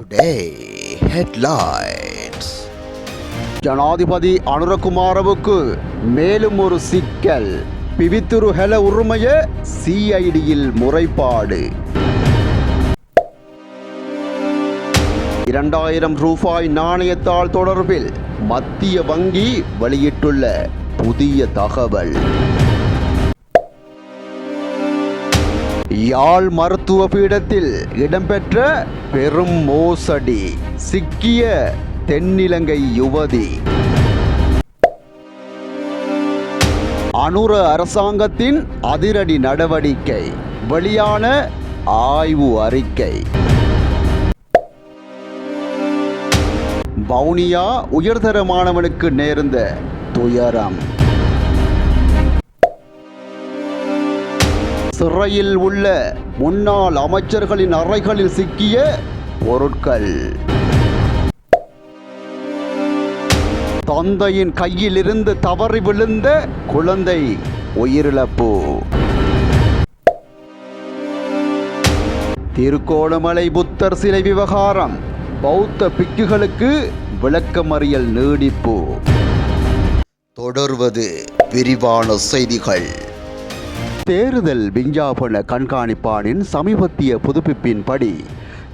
Today headlines ஜனாதிபதி அனுரகுமாரவுக்கு மேலும் ஒரு சிக்கல். பிவித்துரு ஹெல உரிமைய சிஐடியில் முறைப்பாடு. இரண்டாயிரம் ரூபாய் நாணயத்தாள் தொடர்பில் மத்திய வங்கி வெளியிட்டுள்ள புதிய தகவல். யாழ் மருத்துவ பீடத்தில் இடம்பெற்ற பெரும் மோசடி சிக்கிய தென்னிலங்கை யுவதி. அனுர அரசாங்கத்தின் அதிரடி நடவடிக்கை வெளியான ஆய்வு அறிக்கை. வவுனியா உயர்தர மாணவனுக்கு நேர்ந்த துயரம். சிறையில் உள்ள முன்னாள் அமைச்சர்களின் அறைகளில் சிக்கிய பொருட்கள். தந்தையின் கையிலிருந்து தவறி விழுந்த குழந்தை உயிரிழப்பு. திருக்கோணமலை புத்தர் சிலை விவகாரம் பௌத்த பிக்குகளுக்கு விளக்கமறியல் நீடிப்பு. தொடர்வது விரிவான செய்திகள். தேர்தல் விஞ்ஞாபன கண்காணிப்பானின் சமீபத்திய புதுப்பிப்பின்படி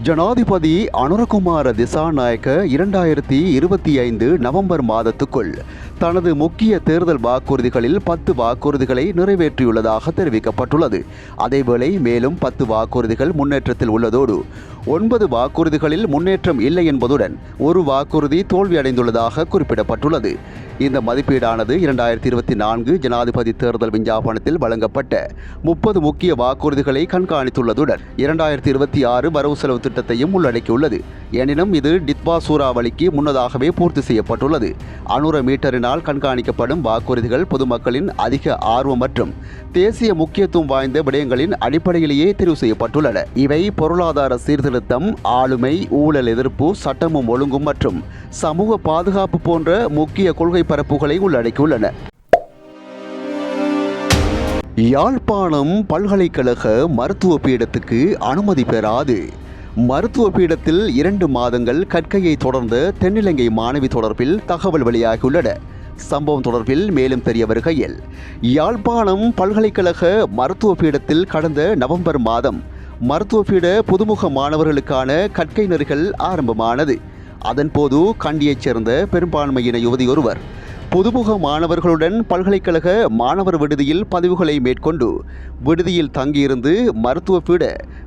ஜனாதிபதி அனுரகுமார திசாநாயக்க இரண்டாயிரத்தி இருபத்தி ஐந்து நவம்பர் மாதத்துக்குள் தனது முக்கிய தேர்தல் வாக்குறுதிகளில் பத்து வாக்குறுதிகளை நிறைவேற்றியுள்ளதாக தெரிவிக்கப்பட்டுள்ளது. அதேவேளை மேலும் பத்து வாக்குறுதிகள் முன்னேற்றத்தில் உள்ளதோடு ஒன்பது வாக்குறுதிகளில் முன்னேற்றம் இல்லை என்பதுடன் ஒரு வாக்குறுதி தோல்வியடைந்துள்ளதாக குறிப்பிடப்பட்டுள்ளது. இந்த மதிப்பீடானது இரண்டாயிரத்தி இருபத்தி நான்கு ஜனாதிபதி தேர்தல் விஞ்ஞாபனத்தில் வழங்கப்பட்ட முப்பது முக்கிய வாக்குறுதிகளை கண்காணித்துள்ளதுடன் இரண்டாயிரத்தி இருபத்தி ஆறு வரவு செலவு திட்டத்தையும் உள்ளடக்கியுள்ளது. எனினும் இது டித்வா சூறாவளிக்கு முன்னதாகவே பூர்த்தி செய்யப்பட்டுள்ளது. அனுர மீட்டரினால் கண்காணிக்கப்படும் வாக்குறுதிகள் பொதுமக்களின் அதிக ஆர்வம் மற்றும் தேசிய முக்கியத்துவம் வாய்ந்த விடயங்களின் அடிப்படையிலேயே தெரிவு செய்யப்பட்டுள்ளன. இவை பொருளாதார சீர்திருத்தம் ஆளுமை ஊழல் எதிர்ப்பு சட்டமும் ஒழுங்கும் மற்றும் சமூக பாதுகாப்பு போன்ற முக்கிய கொள்கை பரப்புகளை உள்ளடக்கியுள்ளன. யாழ்ப்பாணம் பல்கலைக்கழக மருத்துவ பீடத்துக்கு அனுமதி பெறாது. மருத்துவ பீடத்தில் இரண்டு மாதங்கள் கற்கையை தொடர்ந்த தென்னிலங்கை மாணவி தொடர்பில் தகவல் வெளியாகியுள்ளன. சம்பவம் தொடர்பில் மேலும் தெரிய வருகையில் யாழ்ப்பாணம் பல்கலைக்கழக மருத்துவ பீடத்தில் கடந்த நவம்பர் மாதம் மருத்துவ பீட புதுமுக மாணவர்களுக்கான கற்கை நெறிகள் ஆரம்பமானது. அதன்போது கண்டியைச் சேர்ந்த பெரும்பான்மையின யுவதி ஒருவர் புதுமுக மாணவர்களுடன் பல்கலைக்கழக மாணவர் விடுதியில் பதிவுகளை மேற்கொண்டு விடுதியில் தங்கியிருந்து மருத்துவ பீட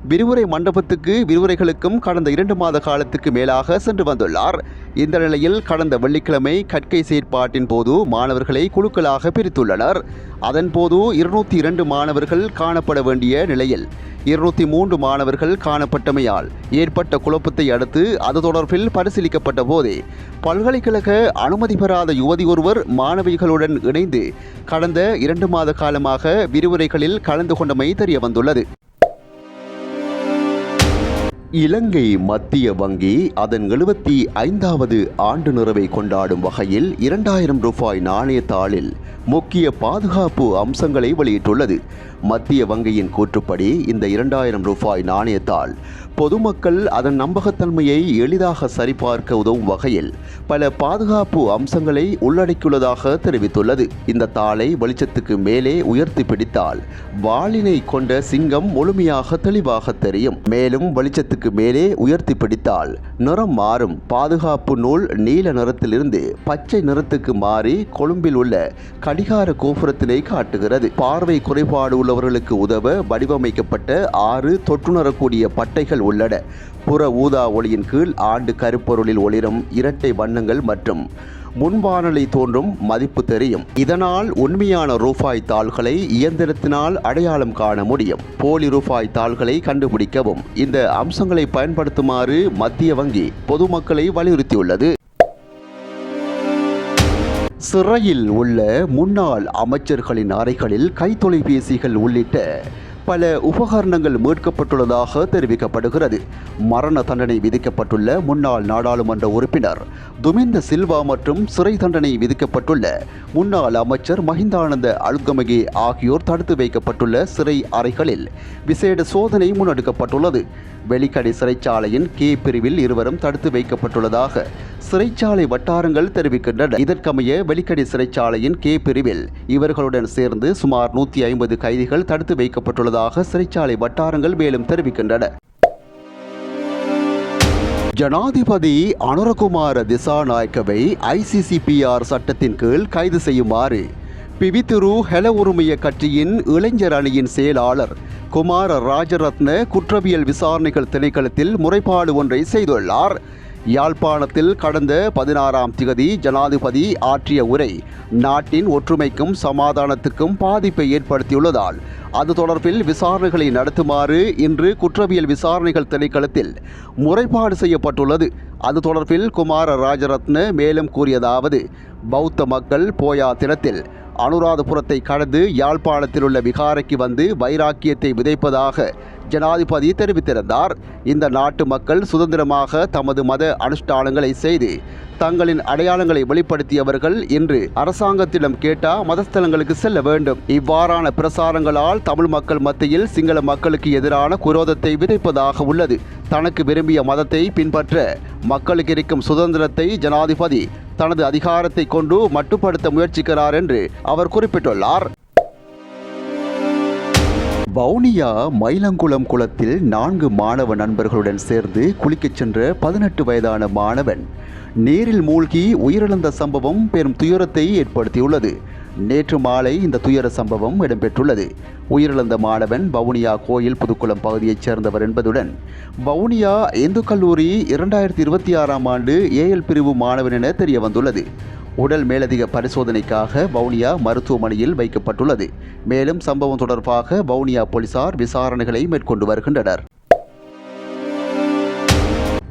விரிவுரை மண்டபத்துக்கு விரிவுரைகளுக்கும் கடந்த இரண்டு மாத காலத்துக்கு மேலாக சென்று வந்துள்ளார். இந்த நிலையில் கடந்த வெள்ளிக்கிழமை கற்கை செயற்பாட்டின் போது மாணவர்களை குழுக்களாக பிரித்துள்ளனர். அதன்போது இருநூத்தி இரண்டு மாணவர்கள் காணப்பட வேண்டிய நிலையில் இருநூத்தி மூன்று மாணவர்கள் காணப்பட்டமையால் ஏற்பட்ட குழப்பத்தை அடுத்து அது தொடர்பில் பரிசீலிக்கப்பட்ட போதே பல்கலைக்கழக அனுமதி பெறாத யுவதி ஒருவர் மாணவிகளுடன் இணைந்து கடந்த இரண்டு மாத காலமாக விரிவுரைகளில் கலந்து கொண்டமை தெரியவந்துள்ளது. இலங்கை மத்திய வங்கி அதன் எழுபத்தி ஐந்தாவது ஆண்டு நிறைவை கொண்டாடும் வகையில் இரண்டாயிரம் ரூபாய் நாணயத்தாளில் முக்கிய பாதுகாப்பு அம்சங்களை வெளியிட்டுள்ளது. மத்திய வங்கியின் கூற்றுப்படி இந்த இரண்டாயிரம் ரூபாய் நாணயத்தாள் பொதுமக்கள் அதன் நம்பகத்தன்மையை எளிதாக சரிபார்க்க உதவும் வகையில் பல பாதுகாப்பு அம்சங்களை உள்ளடக்கியுள்ளதாக தெரிவித்துள்ளது. இந்த தாளை வெளிச்சத்துக்கு மேலே உயர்த்தி பிடித்தால் வாளினை கொண்ட சிங்கம் முழுமையாக தெளிவாக தெரியும். மேலும் வெளிச்சத்துக்கு மேலே உயர்த்தி பிடித்தால் நிறம் மாறும். பாதுகாப்பு நூல் நீல நிறத்திலிருந்து பச்சை நிறத்துக்கு மாறி கொழும்பில் உள்ள கடிகார கோபுரத்தினை காட்டுகிறது. பார்வை குறைபாடு உள்ளவர்களுக்கு உதவ வடிவமைக்கப்பட்ட ஆறு தொற்றுணரக்கூடிய பட்டைகள் உள்ளன புற ஊதா ஒளியின் கீழ் ஆண்டு கருப்பொருளில் ஒளிரும் இரட்டை வண்ணங்கள் மற்றும் முன்வானலை தோன்றும் மதிப்பு தெரியும். இதனால் உண்மையான ரூபாய் தாள்களை இயந்திரத்தினால் அடையாளம் காண முடியும். போலி ரூபாய் தாள்களை கண்டுபிடிக்கவும். இந்த அம்சங்களை பயன்படுத்துமாறு மத்திய வங்கி பொதுமக்களை வலியுறுத்தியுள்ளது. சிறையில் உள்ள முன்னாள் அமைச்சர்களின் அறைகளில் கைத்தொலைபேசிகள் உள்ளிட்ட பல உபகரணங்கள் மீட்கப்பட்டுள்ளதாக தெரிவிக்கப்படுகிறது. மரண தண்டனை விதிக்கப்பட்டுள்ள முன்னாள் நாடாளுமன்ற உறுப்பினர் துமிந்த சில்வா மற்றும் சிறை தண்டனை விதிக்கப்பட்டுள்ள முன்னாள் அமைச்சர் மஹிந்தானந்த அழுத்கமகே ஆகியோர் தடுத்து வைக்கப்பட்டுள்ள சிறை அறைகளில் விசேட சோதனை முன்னெடுக்கப்பட்டுள்ளது. வெளிக்கடை சிறைச்சாலையின் கே பிரிவில் இருவரும் தடுத்து வைக்கப்பட்டுள்ளதாக சிறைச்சாலை வட்டாரங்கள் தெரிவிக்கின்றன. இதற்கமைய வெளிக்கடை சிறைச்சாலையின் கே பிரிவில் இவர்களுடன் சேர்ந்து சுமார் நூற்றி ஐம்பது கைதிகள் தடுத்து வைக்கப்பட்டுள்ளதாக சிறைச்சாலை வட்டாரங்கள் மேலும் தெரிவிக்கின்றன. ஜனாதிபதி அனுரகுமார திசாநாயக்கவை ஐசிசிபிஆர் சட்டத்தின் கீழ் கைது செய்யுமாறு பிவித்துரு ஹெல உரிமைய கட்சியின் இளைஞர் அணியின் செயலாளர் குமார ராஜரத்ன குற்றவியல் விசாரணைகள் திணைக்களத்தில் முறைப்பாடு ஒன்றை செய்துள்ளார். யாழ்ப்பாணத்தில் கடந்த பதினாறாம் திகதி ஜனாதிபதி ஆற்றிய உரை நாட்டின் ஒற்றுமைக்கும் சமாதானத்துக்கும் பாதிப்பை ஏற்படுத்தியுள்ளதால் அது தொடர்பில் விசாரணைகளை நடத்துமாறு இன்று குற்றவியல் விசாரணைகள் திணைக்களத்தில் முறைப்பாடு செய்யப்பட்டுள்ளது. அது தொடர்பில் குமார ராஜரத்ன மேலும் கூறியதாவது பௌத்த மக்கள் போயா தினத்தில் அனுராதபுரத்தை கடந்து யாழ்ப்பாணத்தில் உள்ள விகாரைக்கு வந்து வைராக்கியத்தை விதைப்பதாக ஜனாதிபதி தெரிவித்திருந்தார். இந்த நாட்டு மக்கள் சுதந்திரமாக தமது மத அனுஷ்டானங்களை செய்து தங்களின் அடையாளங்களை வெளிப்படுத்தியவர்கள் இன்று அரசாங்கத்திடம் கேட்டா மதஸ்தலங்களுக்கு செல்ல வேண்டும். இவ்வாறான பிரசாரங்களால் தமிழ் மக்கள் மத்தியில் சிங்கள மக்களுக்கு எதிரான குரோதத்தை விதைப்பதாக உள்ளது. தனக்கு விரும்பிய மதத்தை பின்பற்ற மக்களுக்கு இருக்கும் சுதந்திரத்தை ஜனாதிபதி தனது அதிகாரத்தை கொண்டு மட்டுப்படுத்த முயற்சிக்கிறார் என்று அவர் குறிப்பிட்டுள்ளார். வவுனியா மயிலங்குளம் குளத்தில் நான்கு மாணவ நண்பர்களுடன் சேர்ந்து குளிக்கச் சென்ற பதினெட்டு வயதான மாணவன் நீரில் மூழ்கி உயிரிழந்த சம்பவம் பெரும் துயரத்தை ஏற்படுத்தியுள்ளது. நேற்று மாலை இந்த துயர சம்பவம் இடம்பெற்றுள்ளது. உயிரிழந்த மாணவன் வவுனியா கோயில் புதுக்குளம் பகுதியைச் சேர்ந்தவர் என்பதுடன் வவுனியா இந்து கல்லூரி இரண்டாயிரத்தி இருபத்தி ஆறாம் ஆண்டு ஏஎல் பிரிவு மாணவன் என தெரிய வந்துள்ளது உடல் மேலதிக பரிசோதனைக்காக வவுனியா மருத்துவமனையில் வைக்கப்பட்டுள்ளது. மேலும் சம்பவம் தொடர்பாக வவுனியா போலீசார் விசாரணைகளை மேற்கொண்டு வருகின்றனர்.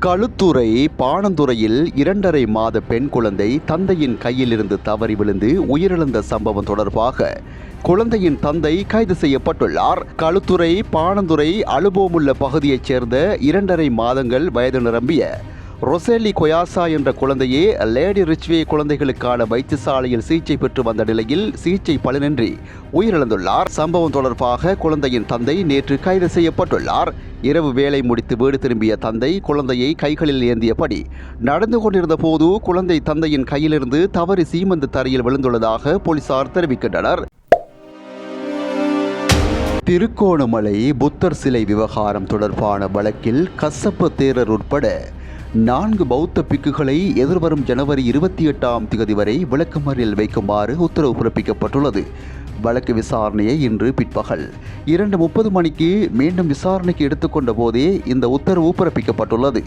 களுத்துறை பாணந்துறையில் இரண்டரை மாத பெண் குழந்தை தந்தையின் கையிலிருந்து தவறி விழுந்து உயிரிழந்த சம்பவம் தொடர்பாக குழந்தையின் தந்தை கைது செய்யப்பட்டுள்ளார். களுத்துறை பாணந்துறை அலுபோமுள்ள பகுதியைச் சேர்ந்த இரண்டரை மாதங்கள் வயது நிரம்பிய ரொசேலி கொயாசா என்ற குழந்தையே லேடி ரிச்வே குழந்தைகளுக்கான வைத்தியசாலையில் சிகிச்சை பெற்று வந்த நிலையில் சிகிச்சை பலனின்றி உயிரிழந்துள்ளார். சம்பவம் தொடர்பாக குழந்தையின் தந்தை நேற்று கைது செய்யப்பட்டுள்ளார். இரவு வேலை முடித்து வீடு திரும்பிய தந்தை குழந்தையை கைகளில் ஏந்தியபடி நடந்து கொண்டிருந்த போது குழந்தை தந்தையின் கையிலிருந்து தவறி சீமந்து தரையில் விழுந்துள்ளதாக போலீசார் தெரிவிக்கின்றனர். திருக்கோணமலை புத்தர் சிலை விவகாரம் தொடர்பான வழக்கில் கசப்ப தேரர் உட்பட நான்கு பௌத்த பிக்குகளை எதிர்வரும் ஜனவரி இருபத்தி எட்டாம் திகதி வரை விளக்கமறியல் வைக்குமாறு உத்தரவு பிறப்பிக்கப்பட்டுள்ளது. வழக்கு விசாரணையை இன்று பிற்பகல் இரண்டு முப்பது மணிக்கு மீண்டும் விசாரணைக்கு எடுத்துக்கொண்ட போதே இந்த உத்தரவு பிறப்பிக்கப்பட்டுள்ளது.